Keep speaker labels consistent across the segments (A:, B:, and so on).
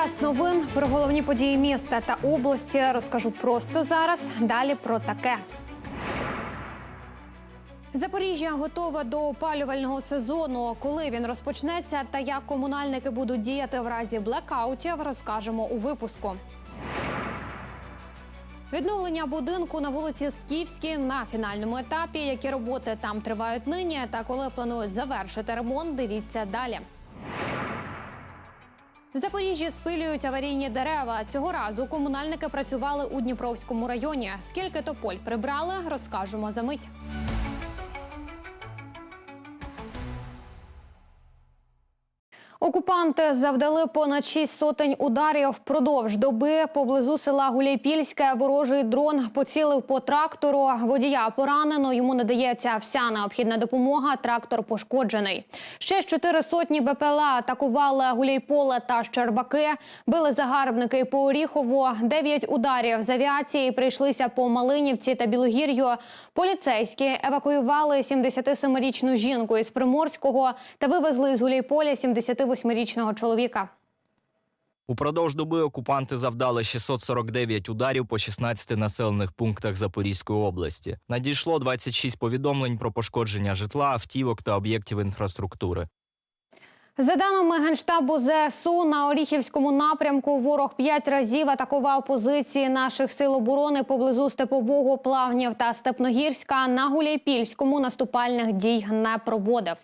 A: Час новин про головні події міста та області розкажу просто зараз. Далі про таке. Запоріжжя готове до опалювального сезону. Коли він розпочнеться та як комунальники будуть діяти в разі блекаутів, розкажемо у випуску. Відновлення будинку на вулиці Скіфській на фінальному етапі. Які роботи там тривають нині та коли планують завершити ремонт, дивіться далі. В Запоріжжі спилюють аварійні дерева. Цього разу комунальники працювали у Дніпровському районі. Скільки тополь прибрали, розкажемо за мить. Окупанти завдали понад шість сотень ударів впродовж доби поблизу села Гуляйпільське. Ворожий дрон поцілив по трактору. Водія поранено. Йому надається вся необхідна допомога. Трактор пошкоджений. Ще з чотири сотні БПЛА атакували Гуляйполе та Щербаки. Били загарбники по Оріхову. Дев'ять ударів з авіації прийшлися по Малинівці та Білогір'ю. Поліцейські евакуювали 77-річну жінку із Приморського та вивезли з Гуляйполя 78-річного чоловіка.
B: Упродовж доби окупанти завдали 649 ударів по 16 населених пунктах Запорізької області. Надійшло 26 повідомлень про пошкодження житла, автівок та об'єктів інфраструктури.
A: За даними генштабу ЗСУ, на Оріхівському напрямку ворог п'ять разів атакував позиції наших сил оборони поблизу Степового, Плавнів та Степногірська. На Гуляйпільському наступальних дій не проводив.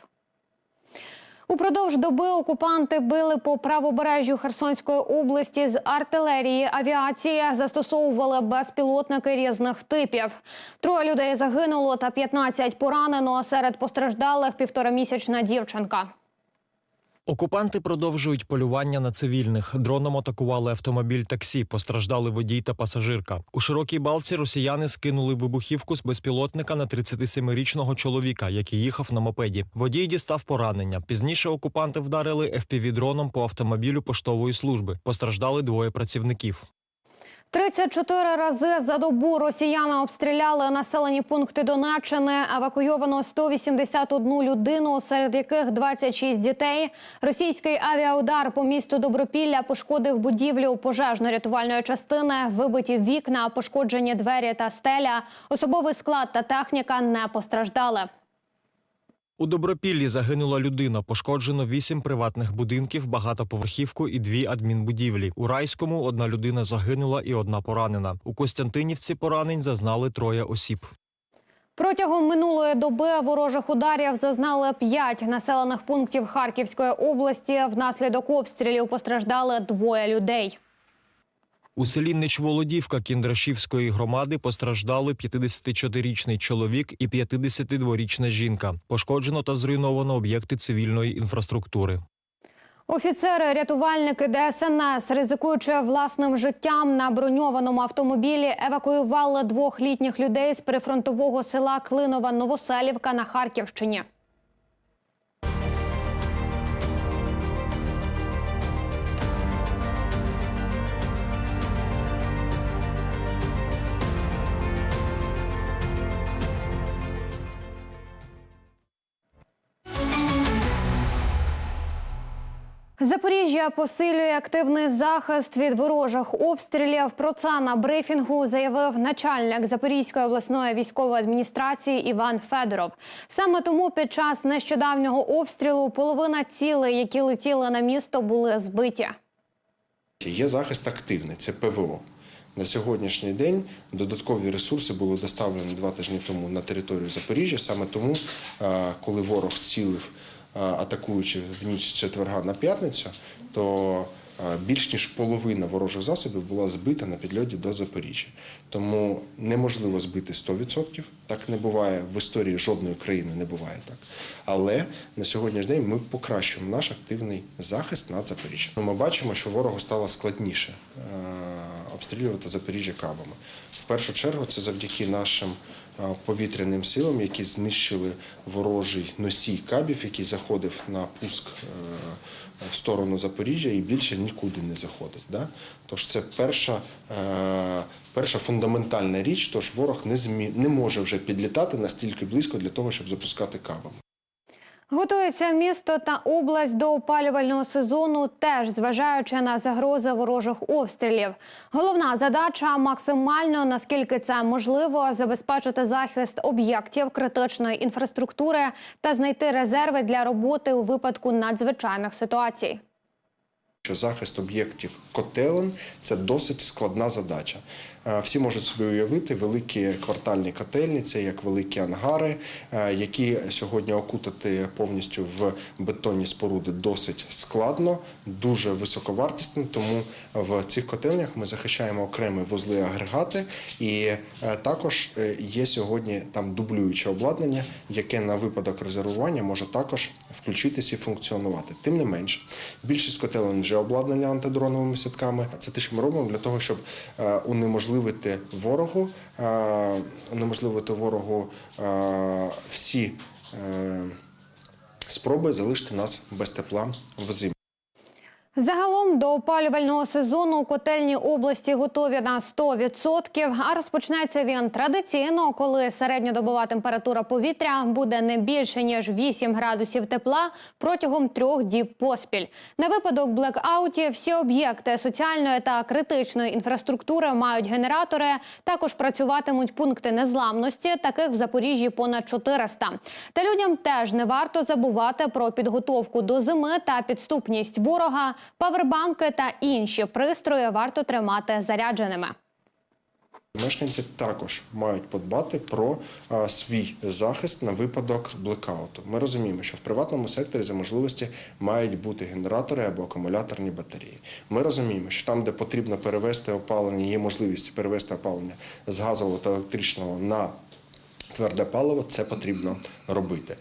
A: Упродовж доби окупанти били по правобережжю Херсонської області з артилерії, авіації, застосовували безпілотники різних типів. Троє людей загинуло та 15 поранено. Серед постраждалих півторамісячна дівчинка.
C: Окупанти продовжують полювання на цивільних. Дроном атакували автомобіль таксі. Постраждали водій та пасажирка. У широкій балці росіяни скинули вибухівку з безпілотника на 37-річного чоловіка, який їхав на мопеді. Водій дістав поранення. Пізніше окупанти вдарили FPV-дроном по автомобілю поштової служби. Постраждали двоє працівників.
A: 34 рази за добу росіяни обстріляли населені пункти Донеччини. Евакуйовано 181 людину, серед яких 26 дітей. Російський авіаудар по місту Добропілля пошкодив будівлю пожежно-рятувальної частини, вибиті вікна, пошкоджені двері та стеля. Особовий склад та техніка не постраждали.
C: У Добропіллі загинула людина. Пошкоджено вісім приватних будинків, багатоповерхівку і дві адмінбудівлі. У райському одна людина загинула і одна поранена. У Костянтинівці поранень зазнали троє осіб.
A: Протягом минулої доби ворожих ударів зазнали п'ять населених пунктів Харківської області. Внаслідок обстрілів постраждали двоє людей.
C: У селі Нечволодівка Кіндрашівської громади постраждали 54-річний чоловік і 52-річна жінка. Пошкоджено та зруйновано об'єкти цивільної інфраструктури.
A: Офіцери, рятувальники ДСНС, ризикуючи власним життям на броньованому автомобілі, евакуювали двох літніх людей з прифронтового села Клинова Новоселівка на Харківщині. Запоріжжя посилює активний захист від ворожих обстрілів. Про це на брифінгу заявив начальник Запорізької обласної військової адміністрації Іван Федоров. Саме тому під час нещодавнього обстрілу половина цілей, які летіли на місто, були збиті.
D: Є захист активний, це ПВО. На сьогоднішній день додаткові ресурси були доставлені два тижні тому на територію Запоріжжя. Саме тому, коли ворог цілив, атакуючи в ніч четверга на п'ятницю, то е, більш ніж половина ворожих засобів була збита на підльоті до Запоріжжя. Тому неможливо збити 100%. Так не буває в історії жодної країни, не буває так. Але на сьогоднішній день ми покращуємо наш активний захист над Запоріжжям. Ми бачимо, що ворогу стало складніше е, обстрілювати Запоріжжя кабами. В першу чергу це завдяки нашим е, повітряним силам, які знищили ворожий носій кабів, який заходив на пуск е, в сторону Запоріжжя і більше нікуди не заходить. Да? Тож це перша, е, перша фундаментальна річ, тож ворог не, змі... не може вже підлітати настільки близько для того, щоб запускати кабами.
A: Готується місто та область до опалювального сезону, теж зважаючи на загрози ворожих обстрілів. Головна задача максимально наскільки це можливо забезпечити захист об'єктів критичної інфраструктури та знайти резерви для роботи у випадку надзвичайних ситуацій.
D: що захист об'єктів котелень це досить складна задача. Е, Всі можуть собі уявити великі квартальні котельні, це як великі ангари, е, які сьогодні окутати повністю в бетонні споруди досить складно, дуже високовартісно. Тому в цих котельнях ми захищаємо окремі вузли агрегати, і е, також є сьогодні там дублююче обладнання, яке на випадок резервування може також включитись і функціонувати. Тим не менш, більшість котелень вже обладнання антидроновими сітками. Це те, що ми робимо для того, щоб е, унеможливити ворогу, неможливити унеможливити ворогу е, всі е, спроби залишити нас без тепла взимку.
A: Загалом до опалювального сезону котельні області готові на 100%, а розпочнеться він традиційно, коли середньодобова температура повітря буде не більше ніж 8 градусів тепла протягом трьох діб поспіль. На випадок блекаутів всі об'єкти соціальної та критичної інфраструктури мають генератори. Також працюватимуть пункти незламності, таких в Запоріжжі понад 400. Та людям теж не варто забувати про підготовку до зими та підступність ворога. Павербанки та інші пристрої варто тримати зарядженими.
D: Мешканці також мають подбати про а, свій захист на випадок блекауту. Ми розуміємо, що в приватному секторі за можливості мають бути генератори або акумуляторні батареї. Ми розуміємо, що там, де потрібно перевести опалення, є можливість перевести опалення з газового та електричного на тверде паливо, це потрібно робити.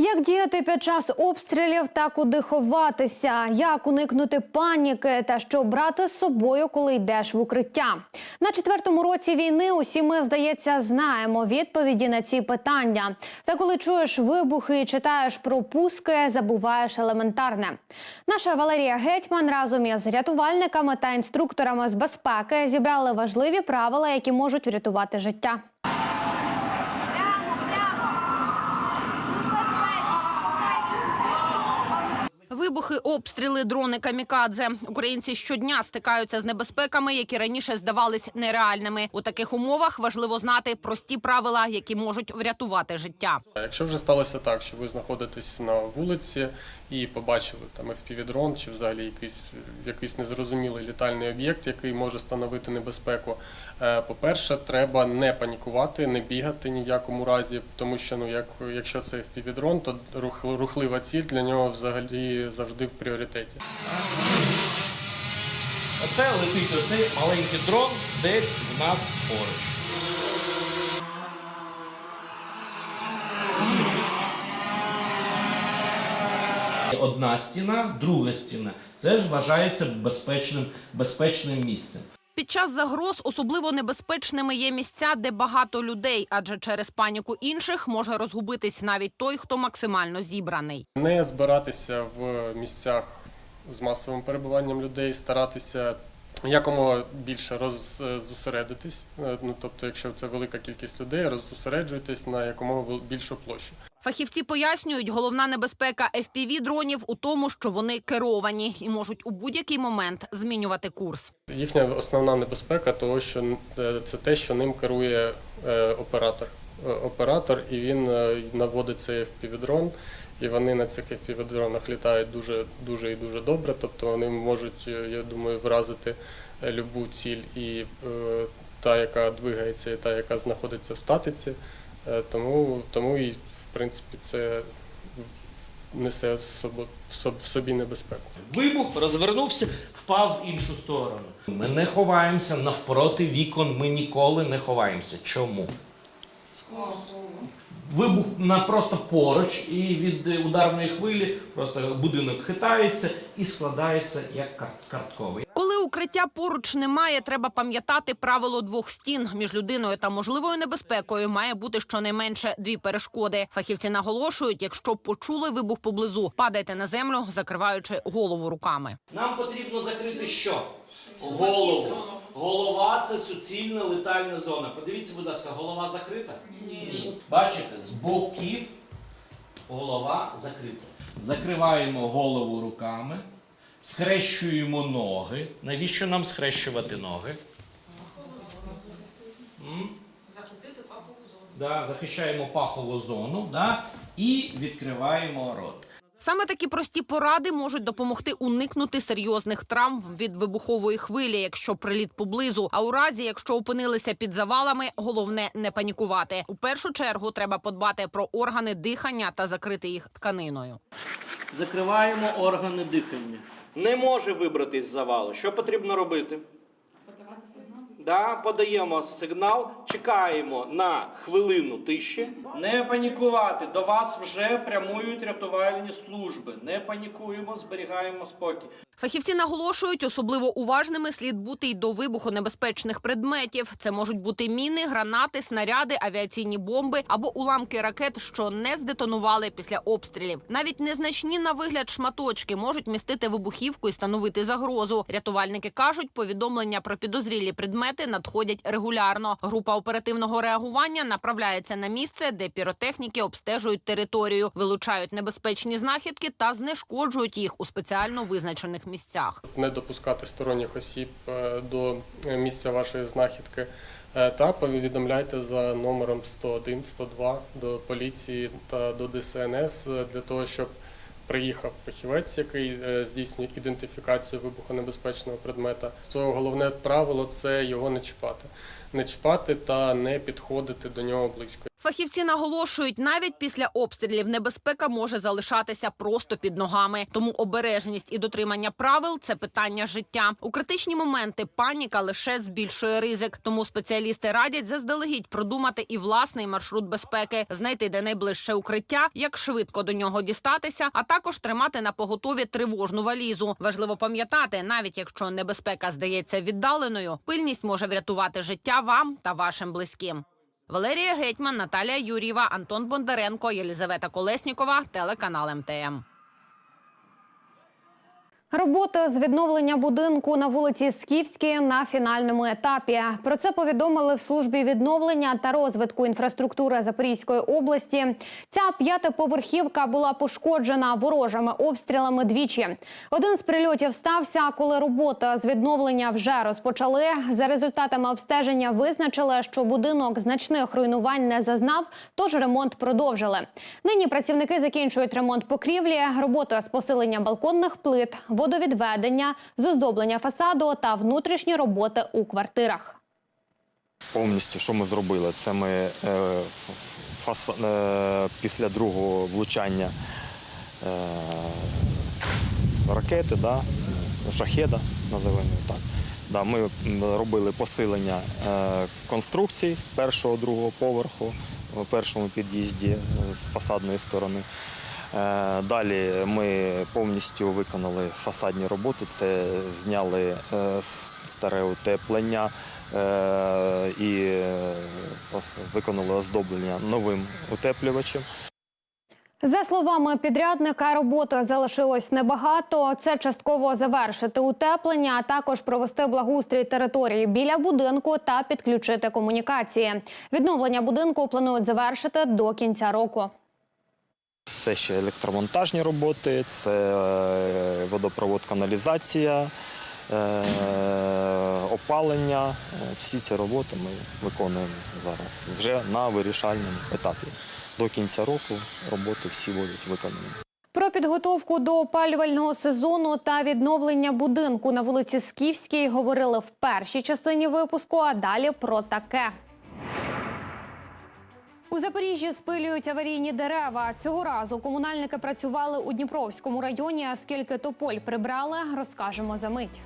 A: Як діяти під час обстрілів та куди ховатися? Як уникнути паніки та що брати з собою, коли йдеш в укриття? На четвертому році війни усі ми, здається, знаємо відповіді на ці питання. Та коли чуєш вибухи і читаєш про пуски, забуваєш елементарне. Наша Валерія Гетьман разом із рятувальниками та інструкторами з безпеки зібрали важливі правила, які можуть врятувати життя.
E: Вибухи, обстріли, дрони камікадзе. Українці щодня стикаються з небезпеками, які раніше здавались нереальними. У таких умовах важливо знати прості правила, які можуть врятувати життя.
F: Якщо вже сталося так, що ви знаходитесь на вулиці і побачили там FPV-дрон чи взагалі якийсь, якийсь незрозумілий літальний об'єкт, який може становити небезпеку, по-перше, треба не панікувати, не бігати ні в якому разі, тому що ну, як, якщо це FPV-дрон, то рух, рухлива ціль для нього взагалі завжди в пріоритеті.
G: Оце летить оцей маленький дрон десь в нас поруч. Одна стіна, друга стіна. Це ж вважається безпечним, безпечним місцем.
E: Під час загроз особливо небезпечними є місця, де багато людей, адже через паніку інших може розгубитись навіть той, хто максимально зібраний.
F: Не збиратися в місцях з масовим перебуванням людей, старатися якомога більше роз- зосередитись. Е, Ну, тобто, якщо це велика кількість людей, роззосереджуйтесь на якомога більшу площу.
E: Фахівці пояснюють, головна небезпека FPV-дронів у тому, що вони керовані і можуть у будь-який момент змінювати курс.
F: Їхня основна небезпека, того, що е, це те, що ним керує е, оператор. Е, Оператор, і він наводить цей FPV-дрон, і вони на цих FPV-дронах літають дуже, дуже і дуже добре. Тобто вони можуть, я думаю, вразити любу ціль, і та, яка двигається, і та, яка знаходиться в статиці. Тому, тому і в принципі це несе в собі небезпеку.
G: Вибух розвернувся, впав в іншу сторону. Ми не ховаємося навпроти вікон. Ми ніколи не ховаємося. Чому? Вибух на просто поруч, і від е, ударної хвилі просто будинок хитається і складається як карт- картковий.
E: Коли укриття поруч немає, треба пам'ятати правило двох стін між людиною та можливою небезпекою має бути щонайменше дві перешкоди. Фахівці наголошують, якщо почули вибух поблизу, падайте на землю, закриваючи голову руками.
G: Нам потрібно закрити що? Голову. Голова це суцільна летальна зона. Подивіться, будь ласка, голова закрита? Ні. Бачите, з боків голова закрита. Закриваємо голову руками, схрещуємо ноги. Навіщо нам схрещувати ноги? Захистити пахову зону. Да, захищаємо пахову зону да, і відкриваємо рот.
E: Саме такі прості поради можуть допомогти уникнути серйозних травм від вибухової хвилі, якщо приліт поблизу. А у разі, якщо опинилися під завалами, головне не панікувати. У першу чергу треба подбати про органи дихання та закрити їх тканиною.
G: Закриваємо органи дихання. Не може вибратись з завалу. Що потрібно робити? Да, подаємо сигнал, чекаємо на хвилину тиші. Не панікувати. До вас вже прямують рятувальні служби. Не панікуємо, зберігаємо спокій.
E: Фахівці наголошують, особливо уважними слід бути й до вибухонебезпечних предметів. Це можуть бути міни, гранати, снаряди, авіаційні бомби або уламки ракет, що не здетонували після обстрілів. Навіть незначні на вигляд шматочки можуть містити вибухівку і становити загрозу. Рятувальники кажуть, повідомлення про підозрілі предмети надходять регулярно. Група оперативного реагування направляється на місце, де піротехніки обстежують територію, вилучають небезпечні знахідки та знешкоджують їх у спеціально визначених місцях.
F: Не допускати сторонніх осіб е, до е, місця вашої знахідки е, та повідомляйте за номером 101, 102 до поліції та до ДСНС для того, щоб приїхав фахівець, який здійснює ідентифікацію вибухонебезпечного предмета. Своє головне правило це його не чіпати. Не чіпати та не підходити до нього близько.
E: Фахівці наголошують, навіть після обстрілів небезпека може залишатися просто під ногами. Тому обережність і дотримання правил це питання життя. У критичні моменти паніка лише збільшує ризик. Тому спеціалісти радять заздалегідь продумати і власний маршрут безпеки, знайти де найближче укриття, як швидко до нього дістатися, а також тримати на поготові тривожну валізу. Важливо пам'ятати, навіть якщо небезпека здається віддаленою, пильність може врятувати життя вам та вашим близьким. Валерія Гетьман, Наталія Юрієва, Антон Бондаренко, Єлізавета Колеснікова, телеканал МТМ.
A: Роботи з відновлення будинку на вулиці Скіфській на фінальному етапі. Про це повідомили в службі відновлення та розвитку інфраструктури Запорізької області. Ця п'ятиповерхівка була пошкоджена ворожими обстрілами двічі. Один з прильотів стався, коли роботи з відновлення вже розпочали. За результатами обстеження визначили, що будинок значних руйнувань не зазнав, тож ремонт продовжили. Нині працівники закінчують ремонт покрівлі, роботи з посилення балконних плит, водовідведення, з оздоблення фасаду та внутрішні роботи у квартирах.
H: Повністю, що ми зробили? Це ми е, фас, е, після другого влучання е, ракети, да, шахеда, називаємо так. Да, ми робили посилення конструкцій першого другого поверху першому під'їзді з фасадної сторони. Е, Далі ми повністю виконали фасадні роботи. Це зняли е, старе утеплення е, і виконали оздоблення новим утеплювачем.
A: За словами підрядника, роботи залишилось небагато. Це частково завершити утеплення, а також провести благоустрій території біля будинку та підключити комунікації. Відновлення будинку планують завершити до кінця року.
H: Це ще електромонтажні роботи, це е, водопровод, каналізація, е, опалення. Всі ці роботи ми виконуємо зараз вже на вирішальному етапі. До кінця року роботи всі будуть виконані.
A: Про підготовку до опалювального сезону та відновлення будинку на вулиці Скіфській говорили в першій частині випуску. А далі про таке. У Запоріжжі спилюють аварійні дерева. Цього разу комунальники працювали у Дніпровському районі. А скільки тополь прибрали, розкажемо за мить.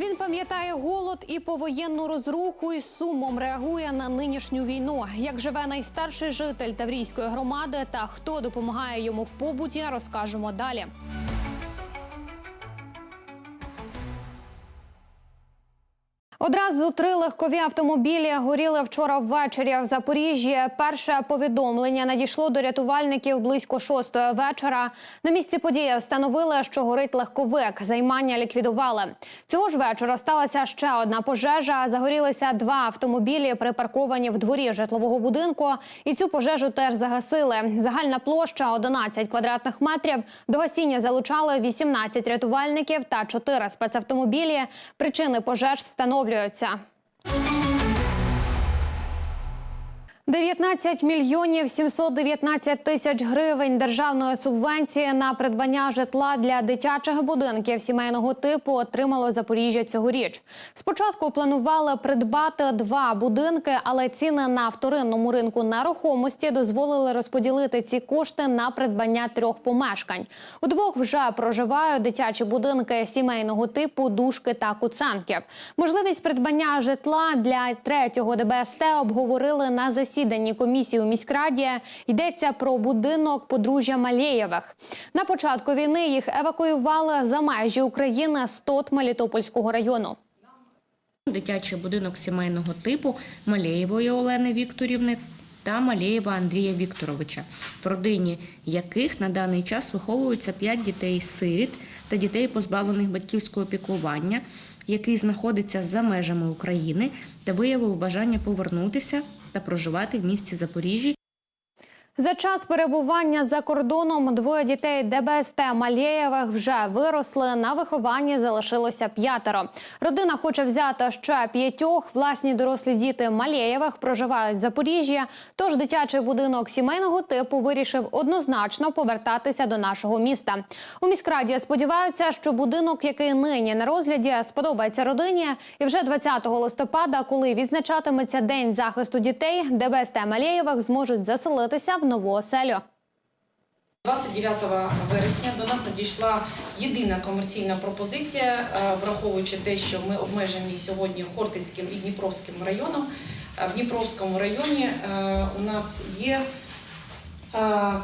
A: Він пам'ятає голод і повоєнну розруху і сумом реагує на нинішню війну. Як живе найстарший житель Таврійської громади та хто допомагає йому в побуті, розкажемо далі. Одразу три легкові автомобілі горіли вчора ввечері в Запоріжжі. Перше повідомлення надійшло до рятувальників близько шостої вечора. На місці події встановили, що горить легковик. Займання ліквідували. Цього ж вечора сталася ще одна пожежа. Загорілися два автомобілі, припарковані в дворі житлового будинку. І цю пожежу теж загасили. Загальна площа 11 квадратних метрів. До гасіння залучали 18 рятувальників та 4 спецавтомобілі. Причини пожеж встановлюються. 19 мільйонів 719 тисяч гривень державної субвенції на придбання житла для дитячих будинків сімейного типу отримало Запоріжжя цьогоріч. Спочатку планували придбати два будинки, але ціни на вторинному ринку нерухомості дозволили розподілити ці кошти на придбання трьох помешкань. У двох вже проживають дитячі будинки сімейного типу, душки та куценків. Можливість придбання житла для третього ДБСТ обговорили на засіданні комісії у міськраді. Йдеться про будинок подружжя Малєєвих. На початку війни їх евакуювали за межі України з ТОТ Мелітопольського району.
I: Дитячий будинок сімейного типу Малеєвої Олени Вікторівни та Малеєва Андрія Вікторовича, в родині яких на даний час виховуються 5 дітей-сиріт та дітей, позбавлених батьківського піклування, який знаходиться за межами України та виявив бажання повернутися та проживати в місті Запоріжжі
A: За час перебування за кордоном двоє дітей ДБСТ Малєєвих вже виросли. На вихованні залишилося п'ятеро. Родина хоче взяти ще п'ятьох. Власні дорослі діти Малєєвих проживають в Запоріжжі. Тож дитячий будинок сімейного типу вирішив однозначно повертатися до нашого міста. У міськраді сподіваються, що будинок, який нині на розгляді, сподобається родині. І вже 20 листопада, коли відзначатиметься День захисту дітей, ДБСТ Малєєвих зможуть заселитися в нову оселю.
J: 29 вересня до нас надійшла єдина комерційна пропозиція, е, враховуючи те, що ми обмежені сьогодні Хортицьким і Дніпровським районом. Е, В Дніпровському районі е, у нас є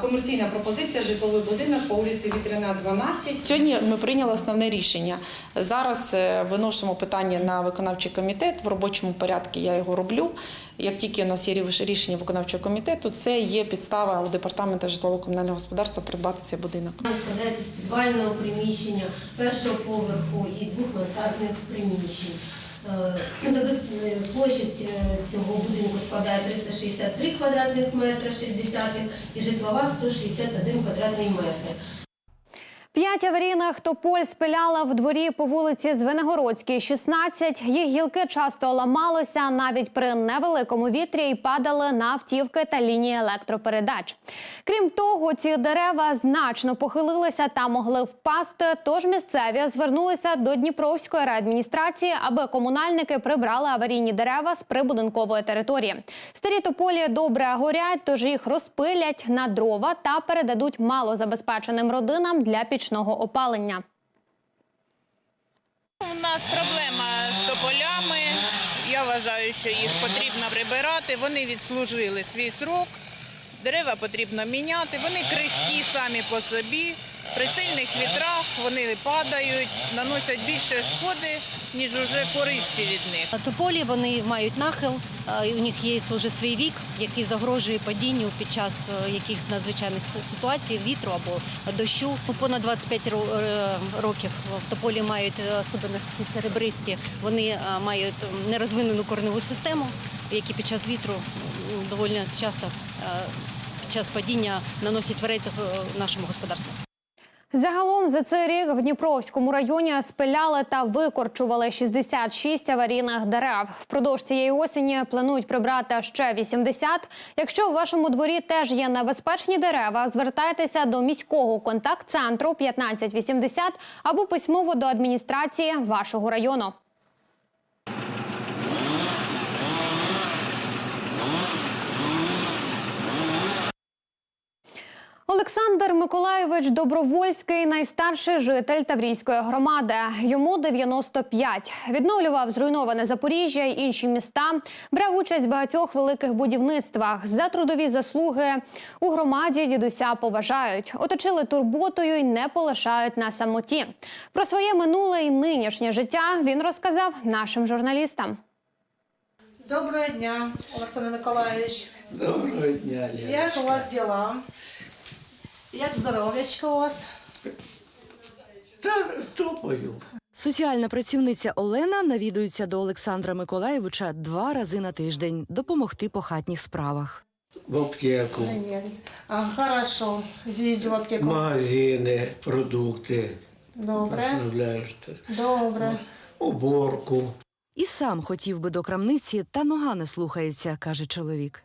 J: комерційна пропозиція житловий будинок по вулиці Вітряна, 12. Сьогодні ми прийняли основне рішення. Зараз е, виносимо питання на виконавчий комітет. В робочому порядку я його роблю. Як тільки у нас є ріш- рішення виконавчого комітету, це є підстава у департаменту житлово-комунального господарства придбати цей будинок.
K: Складається з підвального приміщення, першого поверху і двох мансардних приміщень. Е, е, Площадь е, цього будинку складає 363 квадратних метри 60 і житлова 161 квадратний метр.
A: П'ять аварійних тополь спиляли в дворі по вулиці Звенигородській, 16. Їх гілки часто ламалися навіть при невеликому вітрі і падали на автівки та лінії електропередач. Крім того, ці дерева значно похилилися та могли впасти. Тож місцеві звернулися до Дніпровської райадміністрації, аби комунальники прибрали аварійні дерева з прибудинкової території. Старі тополі добре горять, тож їх розпилять на дрова та передадуть малозабезпеченим родинам для пічного опалення.
L: У нас проблема з тополями. Я вважаю, що їх потрібно прибирати. Вони відслужили свій срок. Дерева потрібно міняти. Вони крихкі самі по собі. При сильних вітрах вони падають, наносять більше шкоди, ніж уже користі від них.
M: Тополі вони мають нахил, у них є вже свій вік, який загрожує падінню під час е, якихось надзвичайних ситуацій, вітру або дощу. Ну, Понад 25 ро- е, років тополі мають е, особливості серебристі. Вони мають нерозвинену кореневу систему, які під час вітру доволі часто під час падіння наносять вред нашому господарству.
A: Загалом за цей рік в Дніпровському районі спиляли та викорчували 66 аварійних дерев. Впродовж цієї осені планують прибрати ще 80. Якщо у вашому дворі теж є небезпечні дерева, звертайтеся до міського контакт-центру 1580 або письмово до адміністрації вашого району. Олександр Миколайович Добровольський найстарший житель Таврійської громади. Йому 95. Відновлював зруйноване Запоріжжя й інші міста. Брав участь в багатьох великих будівництвах. За трудові заслуги у громаді дідуся поважають, оточили турботою й не полишають на самоті. Про своє минуле і нинішнє життя він розказав нашим журналістам.
N: Доброго дня, Олександр Миколаївич.
O: Доброго дня,
N: Як у вас діла? Як здоров'ячко у вас?
O: Та топаю.
P: Соціальна працівниця Олена навідується до Олександра Миколаєвича два рази на тиждень допомогти по хатніх справах.
O: В аптеку,
N: А, хорошо. З'їздю в аптеку.
O: магазини, продукти.
N: Добре.
O: Наставляєш.
N: Добре.
O: Уборку.
P: І сам хотів би до крамниці, та нога не слухається, каже чоловік.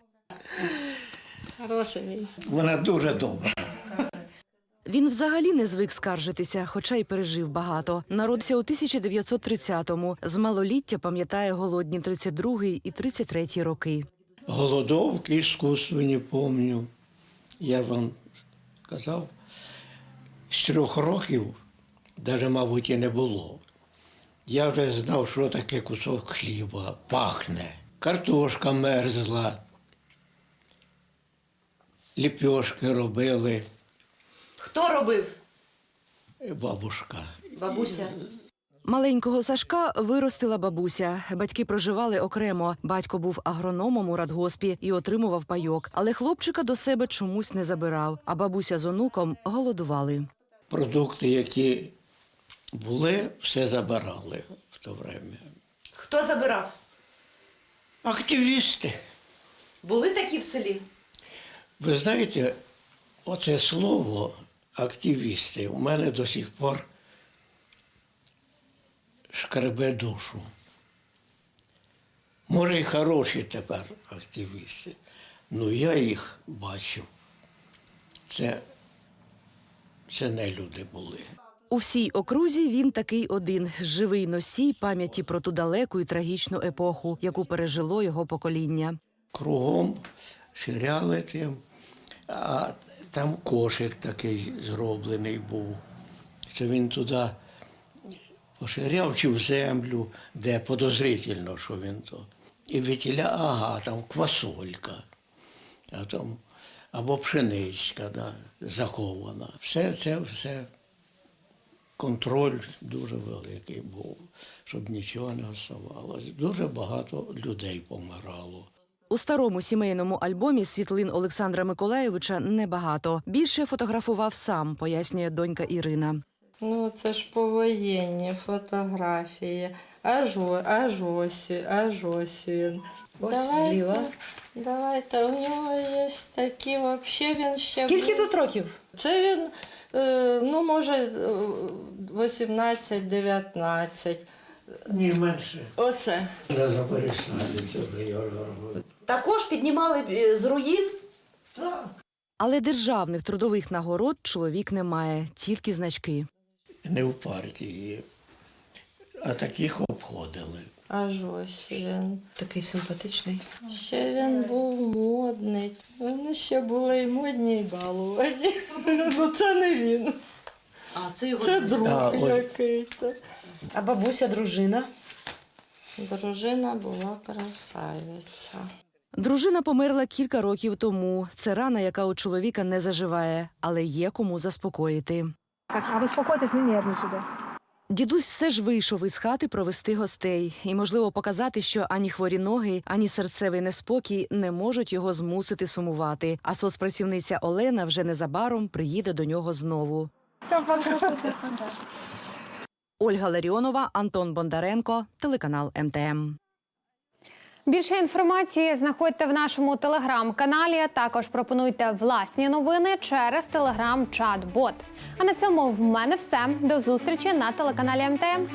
N: Хороший мій.
O: Вона дуже добра.
P: Він взагалі не звик скаржитися, хоча й пережив багато. Народився у 1930-му. З малоліття пам'ятає голодні 32-й і 33-й роки.
O: Голодовки іскусственні помню. Я ж вам казав, з трьох років, навіть, мабуть, і не було. Я вже знав, що таке кусок хліба, пахне. Картошка мерзла, ліпьошки робили,
P: Хто робив?
O: бабушка.
P: Бабуся. Маленького Сашка виростила бабуся. Батьки проживали окремо. Батько був агрономом у радгоспі і отримував пайок. Але хлопчика до себе чомусь не забирав. А бабуся з онуком голодували.
O: Продукти, які були, все забирали в то время.
P: Хто забирав?
O: Активісти.
P: Були такі в селі?
O: Ви знаєте, оце слово активісти у мене до сих пор шкребе душу. Може, і хороші тепер активісти, ну я їх бачив. Це, це не люди були.
P: У всій окрузі він такий один живий носій пам'яті про ту далеку і трагічну епоху, яку пережило його покоління.
O: Кругом ширяли тим, а там кошик такий зроблений був, що він туди поширяв чи в землю, де подозрительно, що він то. І вітіля, ага, там квасолька, а там або пшеничка да, захована. Все це все контроль дуже великий був, щоб нічого не оставалося. Дуже багато людей помирало.
P: У старому сімейному альбомі світлин Олександра Миколаєвича небагато. Більше фотографував сам, пояснює донька Ірина.
Q: Ну, це ж повоєнні фотографії. Аж, аж ось, аж ось він. давайте, давайте, у нього є такі, взагалі він ще.
P: Скільки
Q: був-
P: тут років?
Q: Це він, е, ну, може, е, 18-19.
O: Ні, менше.
Q: Оце.
O: Вже заперестали, це вже я робив.
P: Також піднімали з руїн? Але державних трудових нагород чоловік не має, тільки значки.
O: Не в партії, а таких обходили.
Q: Аж ось він.
P: Такий симпатичний.
Q: Ще він був модний. Вони ще були і модні, і балувані. Ну це не він.
P: А це його
Q: Це друг
O: А,
Q: який-то.
P: А бабуся, дружина?
Q: Дружина була красавиця.
P: Дружина померла кілька років тому. Це рана, яка у чоловіка не заживає, але є кому заспокоїти.
N: Так, а ви спокойтесь, не нервничайте.
P: Дідусь все ж вийшов із хати провести гостей і, можливо, показати, що ані хворі ноги, ані серцевий неспокій не можуть його змусити сумувати. А соцпрацівниця Олена вже незабаром приїде до нього знову. Ольга Ларіонова, Антон Бондаренко, телеканал МТМ.
A: Більше інформації знаходьте в нашому телеграм-каналі. Також пропонуйте власні новини через телеграм-чат-бот. А на цьому в мене все. До зустрічі на телеканалі МТМ.